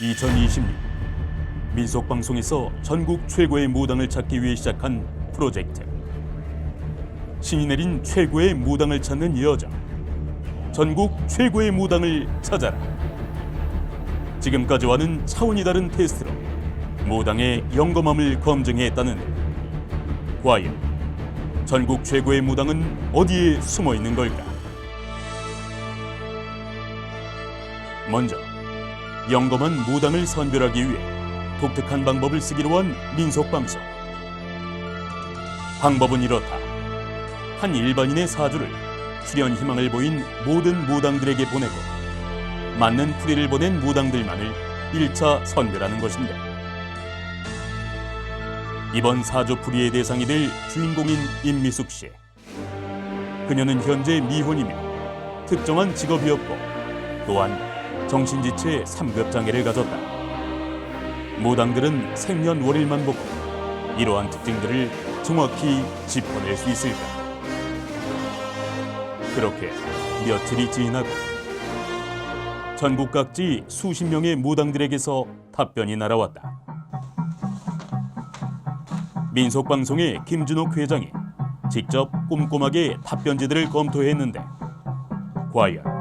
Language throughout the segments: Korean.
2020년 민속 방송에서 전국 최고의 무당을 찾기 위해 시작한 프로젝트. 신이 내린 최고의 무당을 찾는 여정. 전국 최고의 무당을 찾아라. 지금까지와는 차원이 다른 테스트로 무당의 영검함을 검증했다는데 과연 전국 최고의 무당은 어디에 숨어 있는 걸까? 먼저 영검한 무당을 선별하기 위해 독특한 방법을 쓰기로 한 민속방송. 방법은 이렇다. 한 일반인의 사주를 출연 희망을 보인 모든 무당들에게 보내고 맞는 풀이를 보낸 무당들만을 1차 선별하는 것인데 이번 사주 풀이의 대상이 될 주인공인 임미숙 씨. 그녀는 현재 미혼이며 특정한 직업이 없고 또한 정신지체 3급 장애를 가졌다. 무당들은 생년월일만 보고 이러한 특징들을 정확히 짚어낼 수 있을까? 그렇게 며칠이 지나고 전국 각지 수십 명의 무당들에게서 답변이 날아왔다. 민속방송의 김준옥 회장이 직접 꼼꼼하게 답변지들을 검토했는데 과연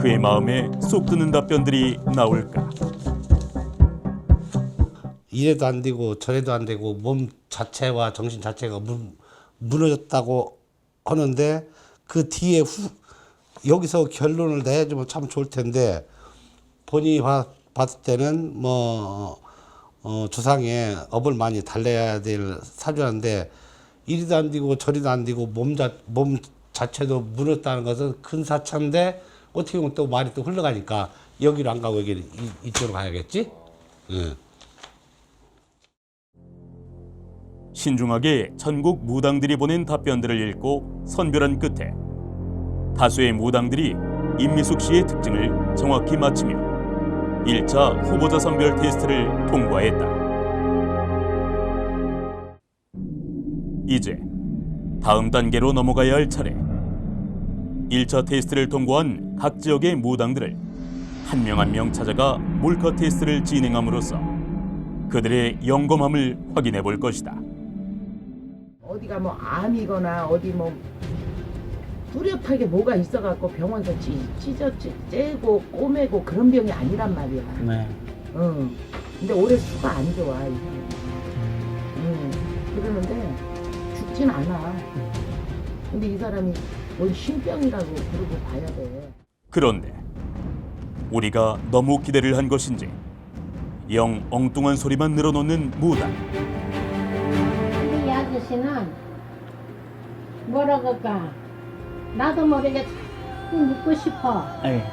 그의 마음에 쏙 드는 답변들이 나올까? 이래도 안 되고 저래도 안 되고 몸 자체와 정신 자체가 무, 무너졌다고 하는데 그 뒤에 후, 여기서 결론을 내주면 참 좋을 텐데 본인이 봐- 봤을 때는 뭐 어, 주상에 업을 많이 달래야 될 사주인데 이리도 안 되고 저리도 안 되고 몸, 자, 몸 자체도 무너졌다는 것은 큰 사차인데 어떻게 보면 또 말이 또 흘러가니까 여기로 안 가고 여기 이- 이쪽으로 가야겠지? 예. 신중하게 전국 무당들이 보낸 답변들을 읽고 선별한 끝에 다수의 무당들이 임미숙 씨의 특징을 정확히 맞히며 1차 후보자 선별 테스트를 통과했다. 이제 다음 단계로 넘어가야 할 차례. 1차 테스트를 통과한 각 지역의 무당들을 한명 한명 찾아가 몰카 테스트를 진행함으로써 그들의 영검함을 확인해 볼 것이다. 어디가 뭐 암이거나 어디 뭐 뚜렷하게 뭐가 있어갖고 병원에서 찌, 찢어 찌, 째고 꼬매고 그런 병이 아니란 말이야. 네. 응. 근데 올해 수가 안 좋아 이 사람. 응. 그러는데 죽진 않아. 근데 이 사람이 뭔 신병이라고 그러고 봐야 돼. 그런데 우리가 너무 기대를 한 것인지 영 엉뚱한 소리만 늘어놓는 무당. 근데 이 아저씨는 뭐라 그럴까 나도 모르게 자꾸 묻고 싶어 네.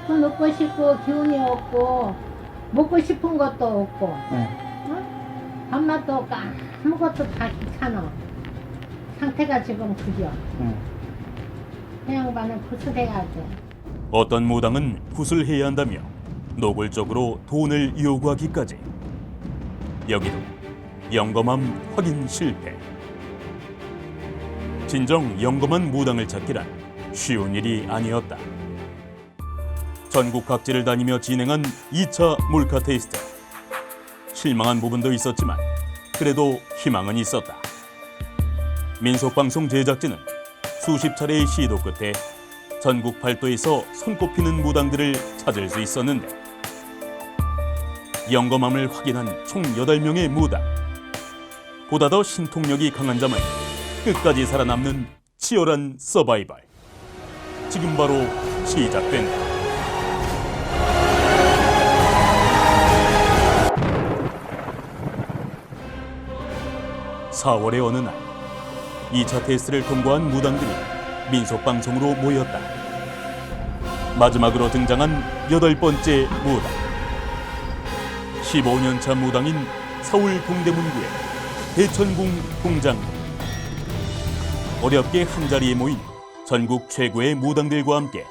자꾸 묻고 싶고 기운이 없고 먹고 싶은 것도 없고 네. 어? 밥맛도 없고 아무것도 다 귀찮아 상태가 지금 그죠 네. 그 양반은 돼 어떤 무당은 구슬해야 한다며 노골적으로 돈을 요구하기까지. 여기도 영검함 확인 실패. 진정 영검한 무당을 찾기란 쉬운 일이 아니었다. 전국 각지를 다니며 진행한 2차 몰카 테스트. 실망한 부분도 있었지만 그래도 희망은 있었다. 민속방송 제작진은 수십 차례의 시도 끝에 전국 팔도에서 손꼽히는 무당들을 찾을 수 있었는데 영검함을 확인한 총 8명의 무당. 보다 더 신통력이 강한 자만 끝까지 살아남는 치열한 서바이벌. 지금 바로 시작된다 (4월의) 어느 날 2차 테스트를 통과한 무당들이 민속방송으로 모였다. 마지막으로 등장한 여덟 번째 무당. 15년차 무당인 서울 동대문구의 대천궁 공장. 어렵게 한자리에 모인 전국 최고의 무당들과 함께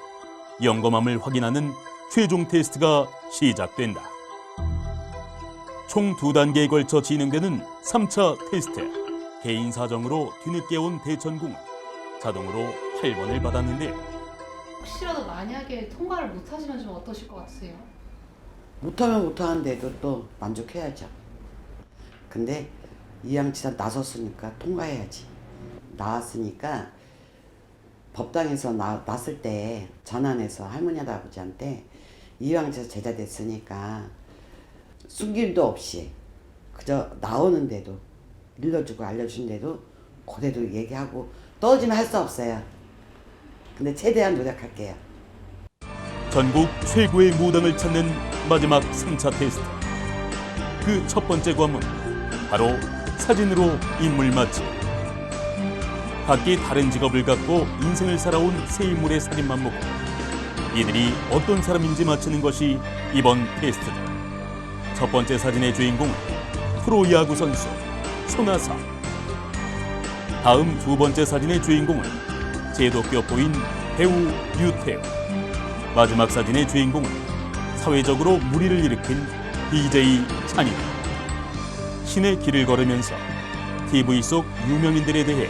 영검함을 확인하는 최종 테스트가 시작된다. 총 두 단계에 걸쳐 진행되는 3차 테스트. 개인 사정으로 뒤늦게 온 대천궁은 자동으로 8번을 받았는데 혹시라도 만약에 통과를 못 하시면 좀 어떠실 것 같으세요? 못하면 못하는데도 또 만족해야죠. 근데 이양치사 나섰으니까 통과해야지. 나왔으니까 법당에서 나, 났을 때 전환해서 할머니 할아버지한테 이왕치사 제자 됐으니까 숨김도 없이 그저 나오는데도 일러주고 알려준데도 그대로 얘기하고 떨어지면 할 수 없어요. 근데 최대한 노력할게요. 전국 최고의 무당을 찾는 마지막 3차 테스트. 그 첫 번째 관문 바로 사진으로 인물 맞지. 각기 다른 직업을 갖고 인생을 살아온 세 인물의 사진만 보고 이들이 어떤 사람인지 맞히는 것이 이번 테스트다. 첫 번째 사진의 주인공은 프로야구 선수 손아섭. 다음 두 번째 사진의 주인공은 제도교포인 배우 유태우. 마지막 사진의 주인공은 사회적으로 무리를 일으킨 DJ 찬이다. 신의 길을 걸으면서 TV 속 유명인들에 대해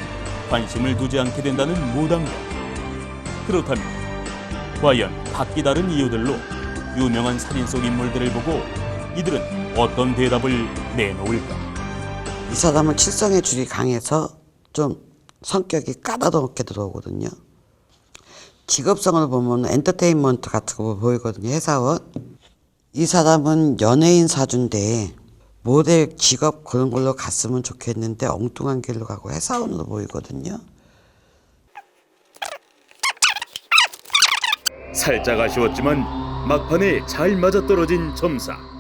관심을 두지 않게 된다는 무당들. 그렇다면 과연 각기 다른 이유들로 유명한 사진 속 인물들을 보고 이들은 어떤 대답을 내놓을까? 이 사람은 칠성의 줄이 강해서 좀 성격이 까다롭게 들어오거든요. 직업성을 보면 엔터테인먼트 같은 거 보이거든요. 회사원. 이 사람은 연예인 사주인데 모델 직업 그런 걸로 갔으면 좋겠는데 엉뚱한 길로 가고 회사원으로 보이거든요. 살짝 아쉬웠지만 막판에 잘 맞아떨어진 점사.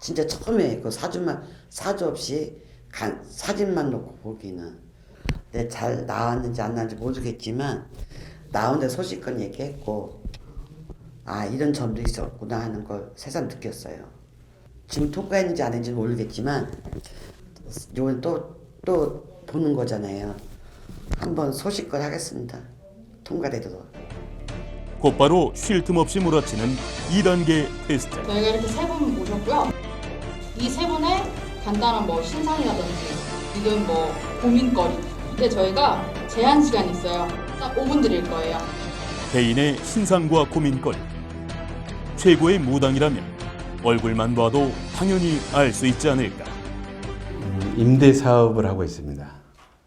진짜 처음에 그 사주만 사주 없이 간, 사진만 놓고 보기는 근데 잘 나왔는지 안 나왔는지 모르겠지만 나오는데 소식건 얘기했고 아 이런 점도 있었구나 하는 걸 새삼 느꼈어요. 지금 통과했는지 안 했는지 모르겠지만 이건 또 또 보는 거잖아요. 한번 소식건 하겠습니다. 통과되도록. 곧바로 쉴 틈 없이 몰아치는 2단계 테스트. 저희가 이렇게 세 분 모셨고요. 이 세 분의 간단한 뭐 신상이라든지 지금 뭐 고민거리. 근데 저희가 제한 시간이 있어요. 딱 5분 드릴 거예요. 개인의 신상과 고민거리. 최고의 무당이라면 얼굴만 봐도 당연히 알 수 있지 않을까. 음, 임대 사업을 하고 있습니다.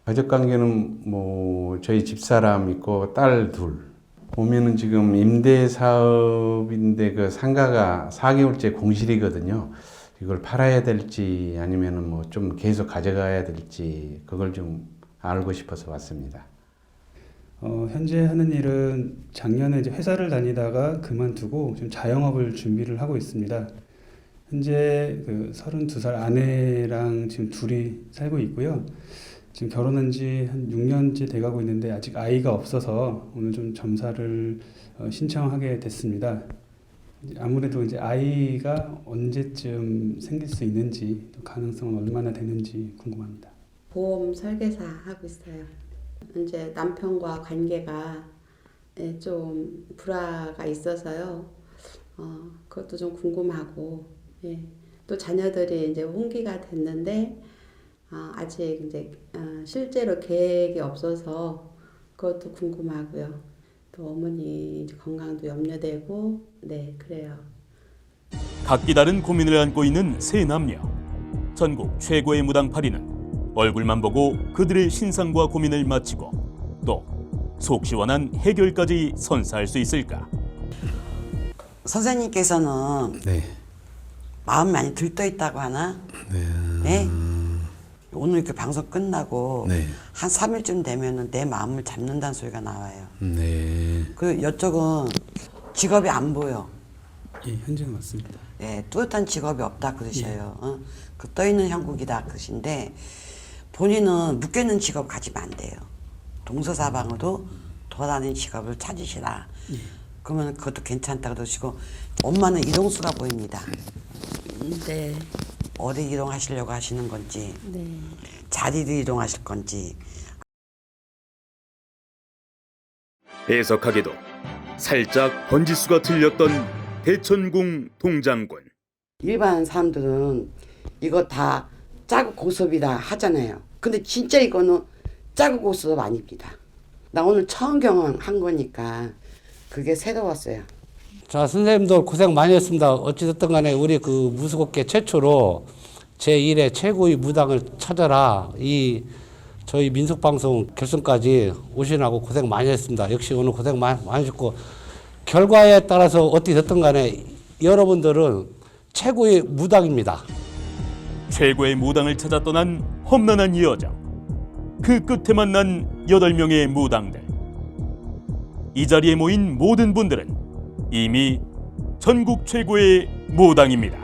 가족 관계는 뭐 저희 집사람 있고 딸 둘. 보면은 지금 임대 사업인데 그 상가가 4개월째 공실이거든요. 이걸 팔아야 될지 아니면은 뭐 좀 계속 가져가야 될지 그걸 좀 알고 싶어서 왔습니다. 어, 현재 하는 일은 작년에 이제 회사를 다니다가 그만두고 지금 자영업을 준비를 하고 있습니다. 현재 그 32살 아내랑 지금 둘이 살고 있고요. 지금 결혼한 지 한 6년째 돼가고 있는데 아직 아이가 없어서 오늘 좀 점사를 어, 신청하게 됐습니다. 아무래도 이제 아이가 언제쯤 생길 수 있는지 또 가능성은 얼마나 되는지 궁금합니다. 보험 설계사 하고 있어요. 이제 남편과 관계가 예, 좀 불화가 있어서요. 어, 그것도 좀 궁금하고, 예. 또 자녀들이 이제 홍기가 됐는데, 아, 아직 이제 어, 실제로 계획이 없어서 그것도 궁금하고요. 또 어머니 이제 건강도 염려되고, 네, 그래요. 각기 다른 고민을 안고 있는 세 남녀. 전국 최고의 무당 파리는 얼굴만 보고 그들의 신상과 고민을 마치고 또 속 시원한 해결까지 선사할 수 있을까? 선생님께서는 네. 마음 많이 들떠 있다고 하나? 네. 오늘 이렇게 방송 끝나고 네. 한 3일쯤 되면은 내 마음을 잡는다는 소리가 나와요. 네. 그 이쪽은 직업이 안 보여. 예, 현재는 맞습니다. 예, 뚜렷한 직업이 없다 그러셔요. 어? 그 떠있는 형국이다 그러신데 본인은 묶여있는 직업 가지면 안 돼요. 동서사방으로 돌아다니는 직업을 찾으시라. 그러면 그것도 괜찮다 그러시고 엄마는 이동수가 보입니다. 네, 어디 이동하시려고 하시는 건지 네. 자리를 이동하실 건지 해석하게도 살짝 번지수가 틀렸던 대천궁 동장군. 일반 사람들은 이거 다 짜고 고섭이다 하잖아요. 근데 진짜 이거는 짜고 고섭 아닙니다. 나 오늘 처음 경험한 거니까 그게 새로웠어요. 자, 선생님들 고생 많이 했습니다. 어찌됐든 간에 우리 그 무수곡계 최초로 제1회 최고의 무당을 찾아라. 이 저희 민속방송 결승까지 오시라고 고생 많이 했습니다. 역시 오늘 고생 많이, 많으셨고, 결과에 따라서 어떻게 됐든 간에 여러분들은 최고의 무당입니다. 최고의 무당을 찾아 떠난 험난한 여정. 그 끝에 만난 여덟 명의 무당들. 이 자리에 모인 모든 분들은 이미 전국 최고의 무당입니다.